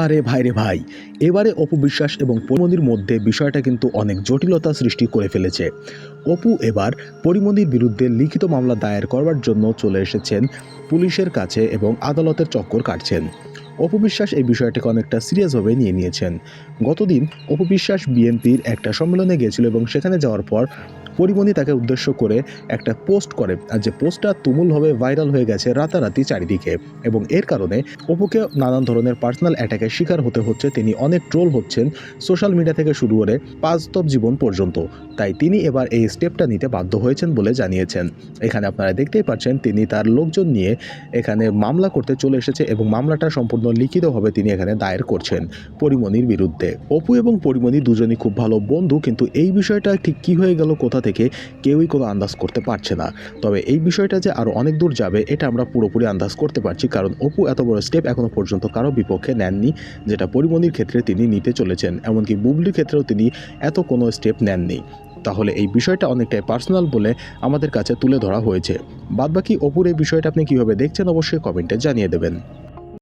আরে ভাই রে ভাই, এবারে অপু বিশ্বাস এবং পরিমণির মধ্যে বিষয়টা কিন্তু অনেক জটিলতা সৃষ্টি করে ফেলেছে। অপু এবার পরিমণির বিরুদ্ধে লিখিত মামলা দায়ের করবার জন্য চলে এসেছেন পুলিশের কাছে এবং আদালতের চক্কর কাটছেন। অপু বিশ্বাস এই বিষয়টাকে অনেকটা সিরিয়াসভাবে নিয়ে নিয়েছেন। গতদিন অপু বিশ্বাস বিএনপির একটা সম্মেলনে গিয়েছিল এবং সেখানে যাওয়ার পর পরিমণি তাকে উদ্দেশ্য করে একটা পোস্ট করে, আর যে পোস্টটা তুমুলভাবে ভাইরাল হয়ে গেছে রাতারাতি চারিদিকে। এবং এর কারণে অপুকে নানান ধরনের পার্সোনাল অ্যাটাকের শিকার হতে হচ্ছে, তিনি অনেক ট্রোল হচ্ছেন সোশ্যাল মিডিয়া থেকে শুরু করে বাস্তব জীবন পর্যন্ত। তাই তিনি এবার এই স্টেপটা নিতে বাধ্য হয়েছেন বলে জানিয়েছেন। এখানে আপনারা দেখতেই পাচ্ছেন, তিনি তার লোকজন নিয়ে এখানে মামলা করতে চলে এসেছে এবং মামলাটা সম্পূর্ণ লিখিতভাবে তিনি এখানে দায়ের করছেন পরিমণির বিরুদ্ধে। অপু এবং পরিমণি দুজনই খুব ভালো বন্ধু, কিন্তু এই বিষয়টা ঠিক কী হয়ে গেল, কোথা থেকে কেউই কোনো আন্দাজ করতে পারছে না। তবে এই বিষয়টা যে আরও অনেক দূর যাবে, এটা আমরা পুরোপুরি আন্দাজ করতে পারছি, কারণ অপু এত বড় স্টেপ এখনও পর্যন্ত কারও বিপক্ষে নেননি, যেটা পরিমণির ক্ষেত্রে তিনি নিতে চলেছেন। এমনকি বুবলির ক্ষেত্রেও তিনি এত কোনো স্টেপ নেননি। তাহলে এই বিষয়টা অনেকটাই পার্সোনাল বলে আমাদের কাছে তুলে ধরা হয়েছে। বাদবাকি অপুর এই বিষয়টা আপনি কীভাবে দেখছেন, অবশ্যই কমেন্টে জানিয়ে দেবেন।